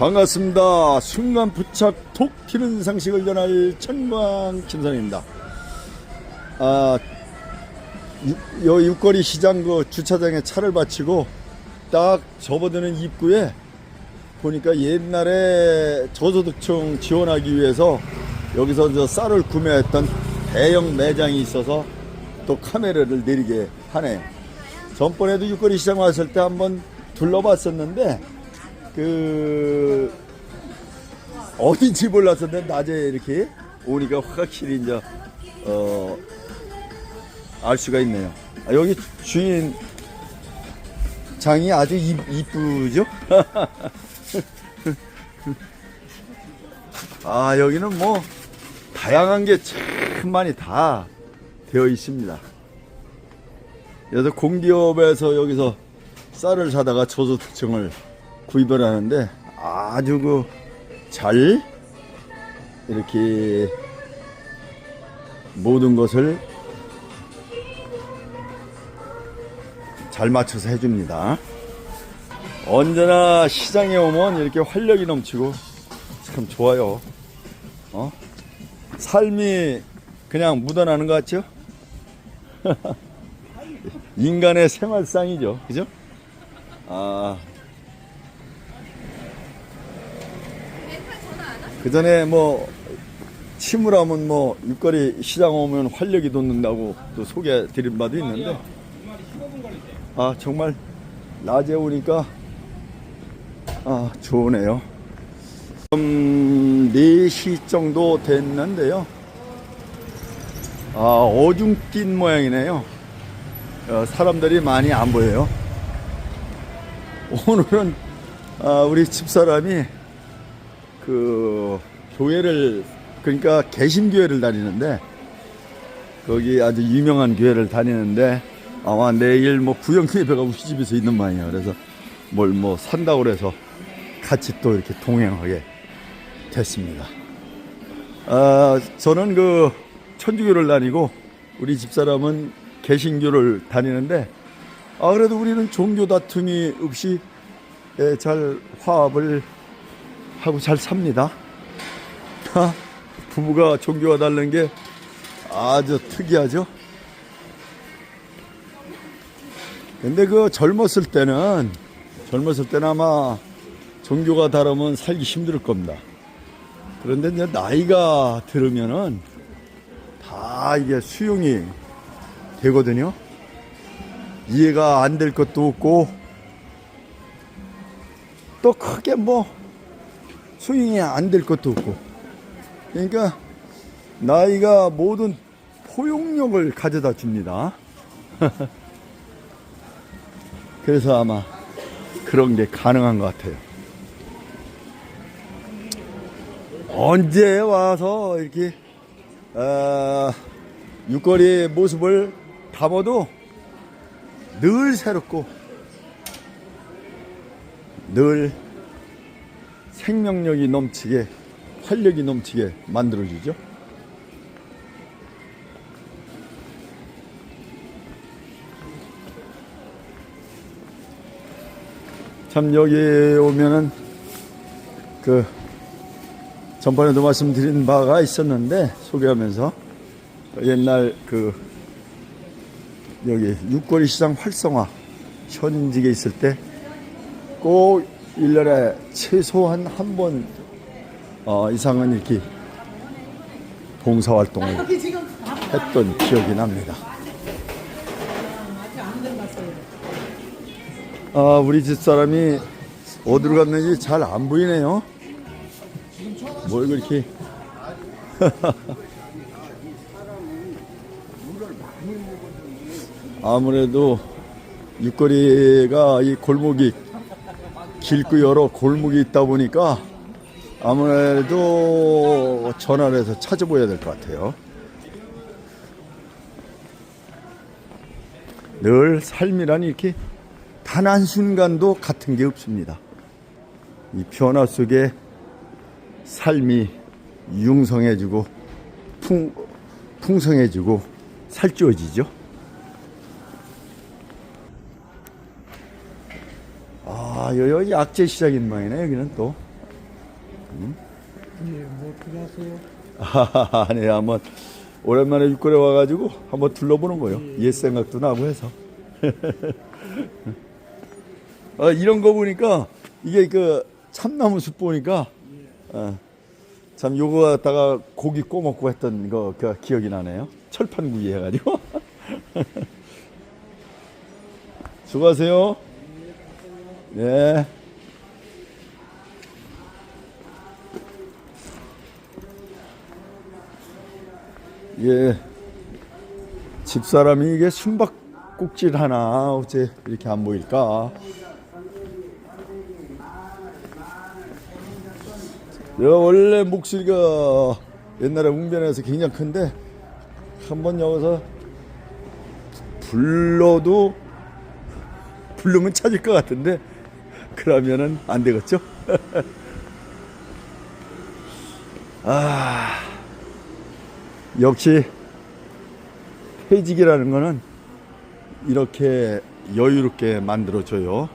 반갑습니다. 순간 부착 톡 튀는 상식을 전할 천광 김선입니다. 아, 유- 요 육거리 시장 그 주차장에 차를 바치고 딱 접어드는 입구에 보니까 옛날에 저소득층 지원하기 위해서 여기서 저 쌀을 구매했던 대형 매장이 있어서 또 카메라를 내리게 하네요. 전번에도 육거리 시장 왔을 때 한번 둘러봤었는데 그 어딘지 몰랐었는데 낮에 이렇게 오니까 확실히 이제 어, 알 수가 있네요. 아, 여기 주인 장이 아주 이, 이쁘죠? 아 여기는 뭐 다양한 게 참 많이 다 되어 있습니다. 그래서 공기업에서 여기서 쌀을 사다가 저소득층을 구입을 하는데 아주 그 잘 이렇게 모든 것을 잘 맞춰서 해줍니다. 언제나 시장에 오면 이렇게 활력이 넘치고 참 좋아요. 어? 삶이 그냥 묻어나는 것 같죠? 인간의 생활상이죠. 그죠? 아. 그 전에 뭐, 침울하면 뭐, 육거리 시장 오면 활력이 돋는다고 또 소개 드린 바도 있는데, 아, 정말, 낮에 오니까, 아, 좋으네요. 지금 4시 정도 됐는데요. 아, 어중 뛴 모양이네요. 어, 사람들이 많이 안 보여요. 오늘은 아, 우리 집사람이 그 교회를 그러니까 개신교회를 다니는데 거기 아주 유명한 교회를 다니는데 아마 내일 뭐 구형예배가 우리 집에서 있는 모양이에요. 그래서 뭘 뭐 산다고 그래서 같이 또 이렇게 동행하게 됐습니다. 아, 저는 그 천주교를 다니고 우리 집사람은 개신교를 다니는데 아 그래도 우리는 종교 다툼이 없이 예, 잘 화합을 하고 잘 삽니다. 하, 부부가 종교가 다른 게 아주 특이하죠. 근데 그 젊었을 때는 젊었을 때는 아마 종교가 다르면 살기 힘들 겁니다. 그런데 이제 나이가 들으면은 다 이게 수용이 되거든요. 이해가 안 될 것도 없고 또 크게 뭐 수용이 안 될 것도 없고 그러니까 나이가 모든 포용력을 가져다 줍니다. 그래서 아마 그런 게 가능한 것 같아요. 언제 와서 이렇게 어, 육거리의 모습을 담아도 늘 새롭고 늘 생명력이 넘치게 활력이 넘치게 만들어주죠. 참 여기 오면은 그 전번에도 말씀드린 바가 있었는데 소개하면서 옛날 그 여기 육거리 시장 활성화 현직에 있을 때 꼭 1년에 최소한 한번 어, 이상은 이렇게 봉사활동을 했던 기억이 납니다. 아, 우리 집사람이 어디로 갔는지 잘 안 보이네요. 뭘 그렇게. 아무래도 육거리가 이 골목이 길고 여러 골목이 있다 보니까 아무래도 전화를 해서 찾아봐야 될 것 같아요. 늘 삶이란 이렇게 단 한순간도 같은 게 없습니다. 이 변화 속에 삶이 융성해지고 풍, 풍성해지고 살찌워지죠. 아, 여기 약재 시장인 모양이네, 여기는 또. 예, 뭐 필요하세요? 아니 한번 오랜만에 육골에 와가지고 한번 둘러보는 거예요. 옛 생각도 나고 해서. 아, 이런 거 보니까 이게 그 참나무 숲 보니까 어, 참 요거 갖다가 고기 꼬 먹고 했던 거 그 기억이 나네요. 철판구이 해가지고. 수고하세요. 네. 예. 집사람이 이게 숨바꼭질 하나 어째 이렇게 안 보일까? 내가 원래 목소리가 옛날에 웅변에서 굉장히 큰데 한번 여기서 불러도 부르면 찾을 것 같은데 그러면은 안 되겠죠? 아 역시 퇴직이라는 거는 이렇게 여유롭게 만들어줘요.